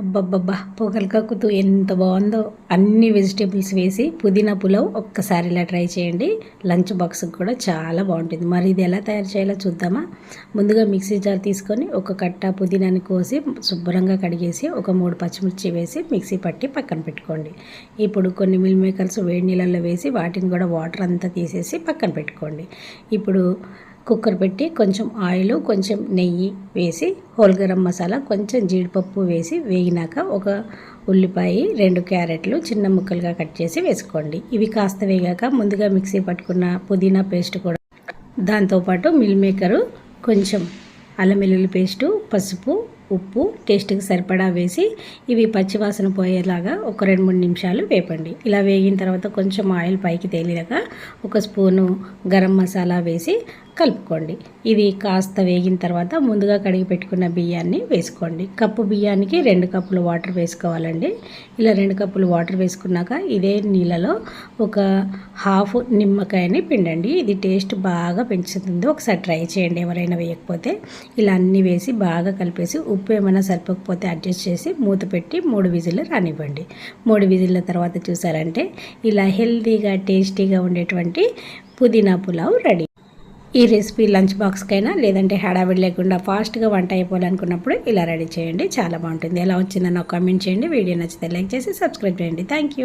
అబ్బబ్బబ్బా పొగలు కక్కుతూ ఎంత బాగుందో. అన్ని వెజిటేబుల్స్ వేసి పుదీనా పులావ్ ఒక్కసారి ఇలా ట్రై చేయండి. లంచ్ బాక్స్కి కూడా చాలా బాగుంటుంది. మరి ఇది ఎలా తయారు చేయాలో చూద్దామా? ముందుగా మిక్సీ జార్ తీసుకొని ఒక కట్ట పుదీనాని కోసి శుభ్రంగా కడిగేసి ఒక మూడు పచ్చిమిర్చి వేసి మిక్సీ పట్టి పక్కన పెట్టుకోండి. ఇప్పుడు కొన్ని మిల్ మేకర్స్ వేడి నీళ్ళల్లో వేసి వాటిని కూడా వాటర్ అంతా తీసేసి పక్కన పెట్టుకోండి. ఇప్పుడు కుక్కర్ పెట్టి కొంచెం ఆయిల్ కొంచెం నెయ్యి వేసి హోల్ గరం మసాలా కొంచెం జీడిపప్పు వేసి వేగినాక ఒక ఉల్లిపాయ రెండు క్యారెట్లు చిన్న ముక్కలుగా కట్ చేసి వేసుకోండి. ఇవి కాస్త వేగాక ముందుగా మిక్సీ పట్టుకున్న పుదీనా పేస్ట్ కూడా. దాంతోపాటు మిల్ మేకరు కొంచెం అల్లం వెల్లుల్లి పేస్టు పసుపు ఉప్పు టేస్ట్కి సరిపడా వేసి ఇవి పచ్చివాసన పోయేలాగా ఒక రెండు మూడు నిమిషాలు వేపండి. ఇలా వేగిన తర్వాత కొంచెం ఆయిల్ పైకి తేలినాక ఒక స్పూను గరం మసాలా వేసి కలుపుకోండి. ఇది కాస్త వేగిన తర్వాత ముందుగా కడిగి పెట్టుకున్న బియ్యాన్ని వేసుకోండి. కప్పు బియ్యానికి రెండు కప్పులు వాటర్ వేసుకోవాలండి. ఇలా రెండు కప్పులు వాటర్ వేసుకున్నాక ఇదే నీళ్ళలో ఒక హాఫ్ నిమ్మకాయని పిండండి. ఇది టేస్ట్ బాగా పెంచుతుంది. ఒకసారి ట్రై చేయండి ఎవరైనా వేయకపోతే. ఇలా అన్నీ వేసి బాగా కలిపేసి ఉప్పు ఏమైనా సరిపోకపోతే అడ్జస్ట్ చేసి మూత పెట్టి మూడు విజిల్లు రానివ్వండి. మూడు విజిల్ల తర్వాత చూసారంటే ఇలా హెల్తీగా టేస్టీగా ఉండేటువంటి పుదీనా పులావ్ రెడీ. ఈ రెసిపీ లంచ్ బాక్స్కైనా లేదంటే హడావిడి లేకుండా ఫాస్ట్గా వంట అయిపోవాలనుకున్నప్పుడు ఇలా రెడీ చేయండి. చాలా బాగుంటుంది. ఎలా వచ్చిందని ఒక కామెంట్ చేయండి. వీడియో నచ్చితే లైక్ చేసి సబ్స్క్రైబ్ చేయండి. Thank you